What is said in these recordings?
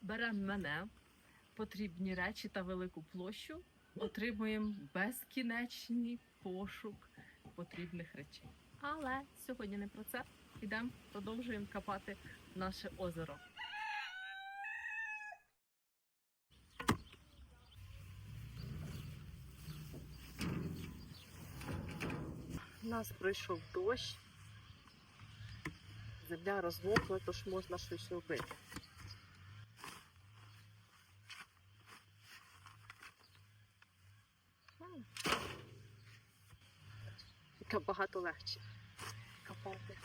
беремо мене, потрібні речі та велику площу, отримуємо безкінечний пошук потрібних речей. Але сьогодні не про це. Ідемо, продовжуємо копати наше озеро. У нас пройшов дощ. Земля розмокла, тож можна щось робити. Яка багато легше копати.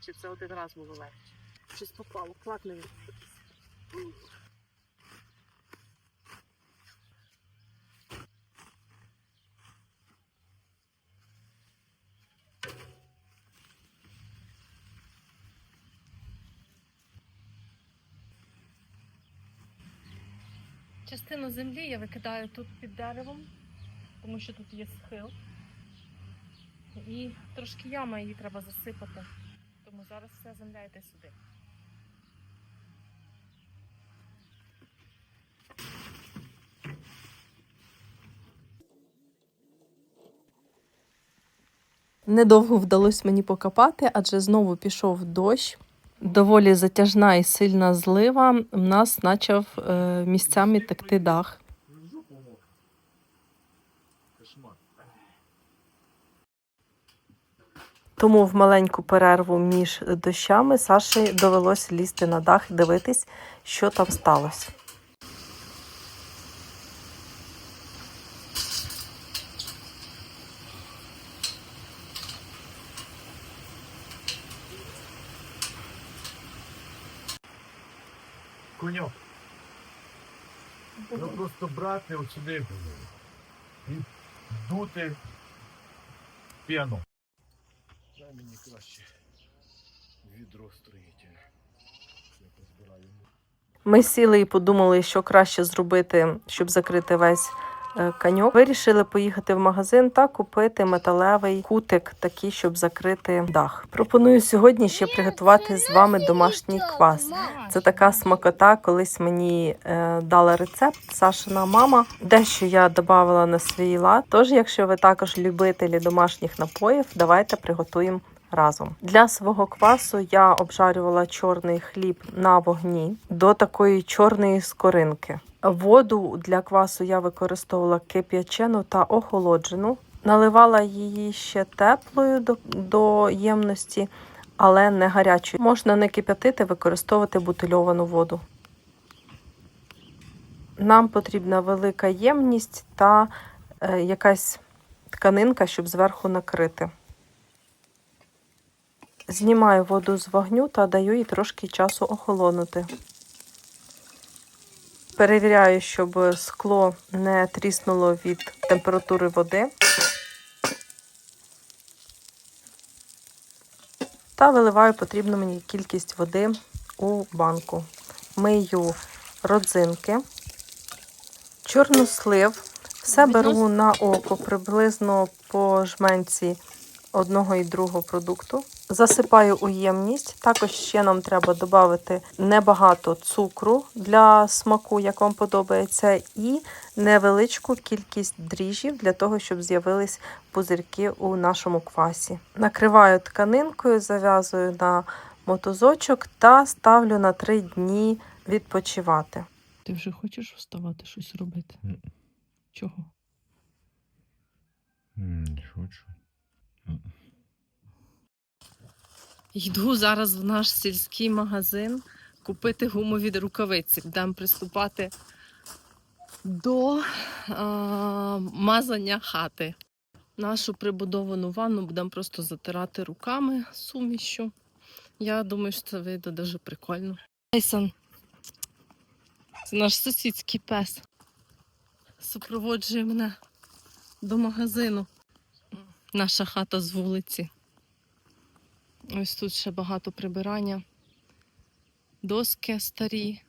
Чи це один раз було легше? Щось попало, клад не Частину землі я викидаю тут під деревом, тому що тут є схил. І трошки яма її треба засипати. Тому зараз вся земля йде сюди. Недовго вдалося мені покопати, адже знову пішов дощ. Доволі затяжна і сильна злива. У нас почав е, місцями текти дах. Тому в маленьку перерву між дощами Саші довелося лізти на дах і дивитись, що там сталося. Коньок. Ну просто брати от сюди дути піано. Дай мені краще відро строїтельне. Я позбираю. Ми сіли і подумали, що краще зробити, щоб закрити весь каньок. Вирішили поїхати в магазин та купити металевий кутик, такий, щоб закрити дах. Пропоную сьогодні ще приготувати з вами домашній квас. Це така смакота. Колись мені е, дала рецепт Сашина мама. Дещо я додавала на свій лад. Тож, якщо ви також любителі домашніх напоїв, давайте приготуємо. Разом для свого квасу я обжарювала чорний хліб на вогні до такої чорної скоринки. Воду для квасу я використовувала кип'ячену та охолоджену. Наливала її ще теплою до, до ємності, але не гарячою. Можна не кип'ятити, використовувати бутильовану воду. Нам потрібна велика ємність та е, якась тканинка, щоб зверху накрити. Знімаю воду з вогню та даю їй трошки часу охолонути. Перевіряю, щоб скло не тріснуло від температури води. Та виливаю потрібну мені кількість води у банку. Мию родзинки, чорнослив. Все беру на око приблизно по жменці одного і другого продукту. Засипаю у ємність. Також ще нам треба додати небагато цукру для смаку, як вам подобається, і невеличку кількість дріжджів для того, щоб з'явились пузирки у нашому квасі. Накриваю тканинкою, зав'язую на мотузочок та ставлю на три дні відпочивати. Ти вже хочеш вставати щось робити? Чого? Не хочу. Йду зараз в наш сільський магазин купити гумові рукавиці. Будемо приступати до а, мазання хати. Нашу прибудовану ванну будемо просто затирати руками сумішю. Я думаю, що це вийде дуже прикольно. Тайсон. Це наш сусідський пес. Супроводжує мене до магазину. Наша хата з вулиці. Ось тут ще багато прибирання. Доски старі,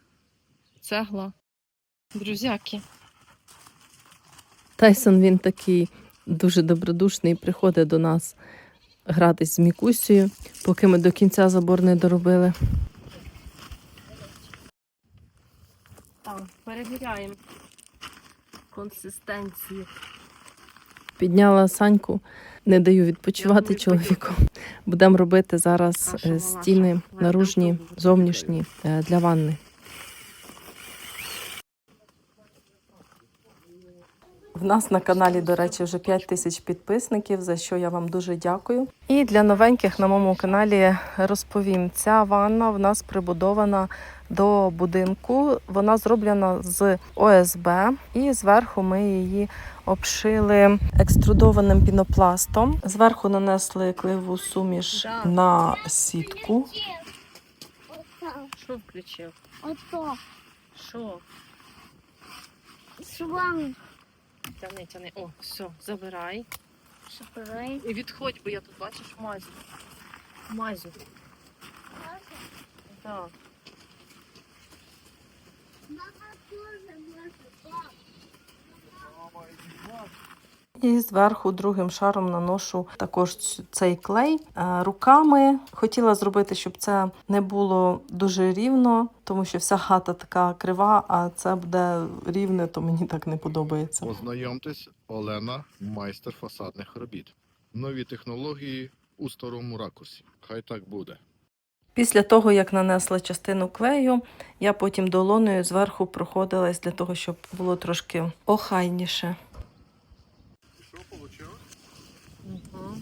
цегла, друзяки. Тайсон він такий дуже добродушний, приходить до нас гратись з Мікусею, поки ми до кінця забор не доробили. Так, перевіряємо консистенцію. Підняла Саньку, не даю відпочивати чоловіку. Будемо робити зараз е, стіни наружні, зовнішні е, для ванни. В нас на каналі, до речі, вже 5 тисяч підписників, за що я вам дуже дякую. І для новеньких на моєму каналі розповім: ця ванна в нас прибудована до будинку. Вона зроблена з ОСБ, і зверху ми її обшили екструдованим пінопластом. Зверху нанесли кливу суміш Да. на сітку. Що включив? Ото, Що? шланг Тяни, тяни. О, все, забирай. шпрей. І відходь, бо я тут бачиш мазю. Мазю. Так. І зверху другим шаром наношу також цей клей Е, руками. Хотіла зробити, щоб це не було дуже рівно, тому що вся хата така крива, а це буде рівне, то мені так не подобається. Ознайомтесь, Олена, майстер фасадних робіт. Нові технології у старому ракурсі. Хай так буде. Після того, як нанесла частину клею, я потім долоною зверху проходилась для того, щоб було трошки охайніше. Що вийшло? Угу.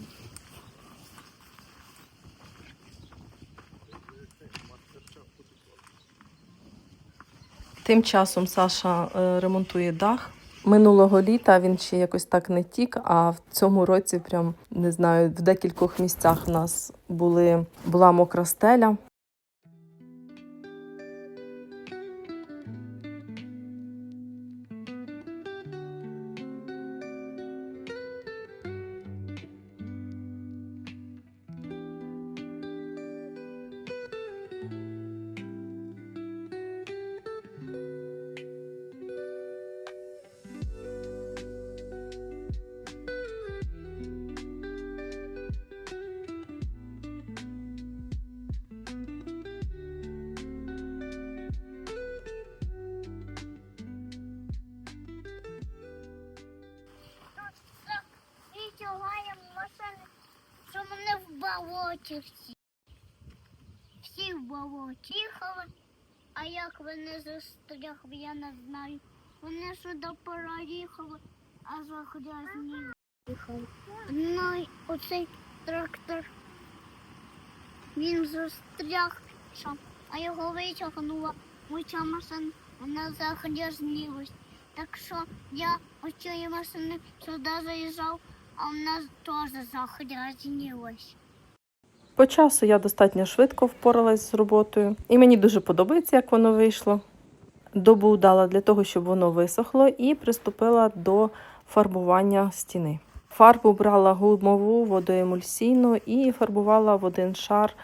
Тим часом Саша е, ремонтує дах. Минулого літа він ще якось так не тік, а в цьому році, прям не знаю, в декількох місцях в нас були, була мокра стеля. Що мене в болоті всі. Всі в болоті їхали, а як вони застрягли, я не знаю. Вони сюди переїхали, а за грязні їхали. Ну, оцей трактор, він застряг, а його витягнула, оця машина, вона загрязнилась. Так що я оцієї машини сюди заїжджав, а вона теж загрязнилась. По часу я достатньо швидко впоралась з роботою, і мені дуже подобається, як воно вийшло. Добу дала для того, щоб воно висохло, і приступила до фарбування стіни. Фарбу брала гумову, водоемульсійну і фарбувала в один шар,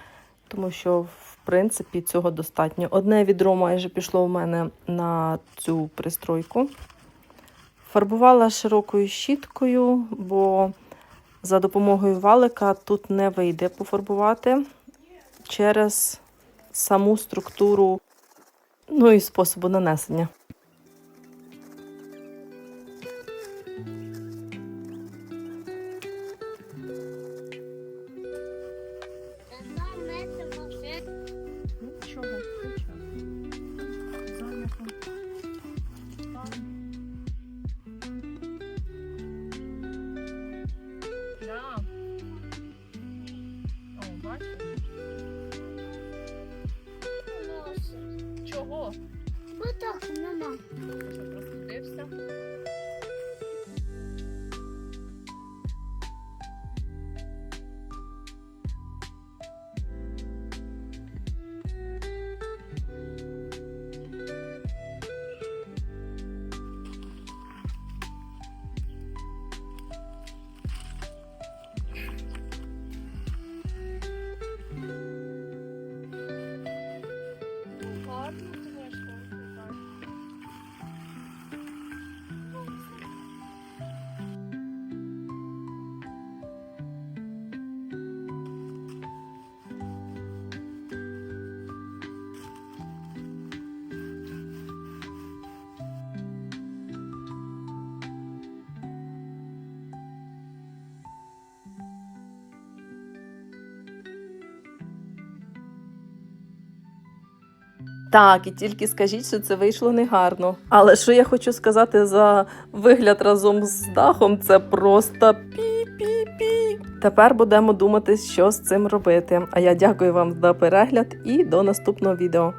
тому що, в принципі, цього достатньо. Одне відро майже пішло в мене на цю пристройку. Фарбувала широкою щіткою, бо за допомогою валика тут не вийде пофарбувати через саму структуру, ну і способу нанесення. Бо так нема. Що Так, і тільки скажіть, що це вийшло негарно. Але що я хочу сказати за вигляд разом з дахом, це просто пі-пі-пі. Тепер будемо думати, що з цим робити. А я дякую вам за перегляд і до наступного відео.